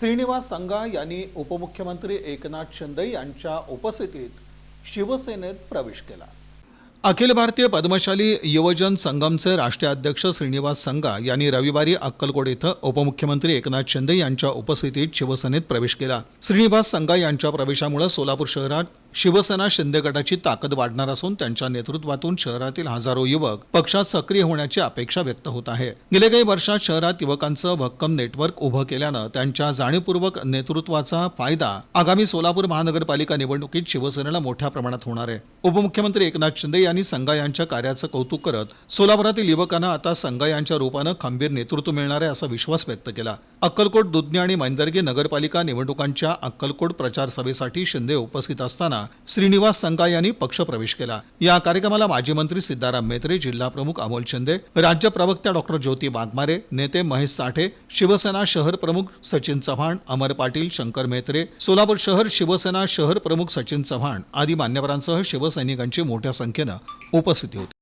श्रीनिवास संगा यांनी उपमुख्यमंत्री एकनाथ शिंदे यांच्या उपस्थितीत शिवसेनेत प्रवेश केला. अखिल भारतीय पद्मशाली युवजन संगमचे राष्ट्रीय अध्यक्ष श्रीनिवास संगा यांनी रविवारी अक्कलकोट इथं उपमुख्यमंत्री एकनाथ शिंदे यांच्या उपस्थितीत शिवसेनेत प्रवेश केला. श्रीनिवास संगा यांच्या प्रवेशामुळे सोलापूर शहरात शिवसेना शिंदे गटाची ताकद वाढणार असून त्यांच्या नेतृत्वातून शहरातील हजारो युवक पक्षात सक्रिय होण्याची अपेक्षा व्यक्त होत आहे. गेल्या काही वर्षात शहरात युवकांचं भक्कम नेटवर्क उभं केल्यानं त्यांच्या जाणीवपूर्वक नेतृत्वाचा फायदा आगामी सोलापूर महानगरपालिका निवडणुकीत शिवसेनेला मोठ्या प्रमाणात होणार आहे. उपमुख्यमंत्री एकनाथ शिंदे यांनी संगा यांच्या कार्याचं कौतुक करत सोलापुरातील युवकांना आता संगा यांच्या रूपानं खंबीर नेतृत्व मिळणार आहे असा विश्वास व्यक्त केला. अक्कलकोट दुधनी आणि मैंदर्गी नगरपालिका निवडणुकांच्या अक्कलकोट प्रचार सभेसाठी शिंदे उपस्थित असताना श्रीनिवास संघा यांनी पक्ष प्रवेश केला. या कार्यक्रमाला माजी मंत्री सिद्धाराम मेत्रे जिल्हा प्रमुख अमोल शिंदे राज्य प्रवक्त्या डॉक्टर ज्योती बागमारे नेते महेश साठे शिवसेना शहर प्रमुख सचिन चव्हाण अमर पाटील शंकर मेत्रे सोलापूर शहर शिवसेना शहर प्रमुख सचिन चव्हाण आदी मान्यवरांसह शिवसैनिकांची मोठ्या संख्येनं उपस्थिती होती.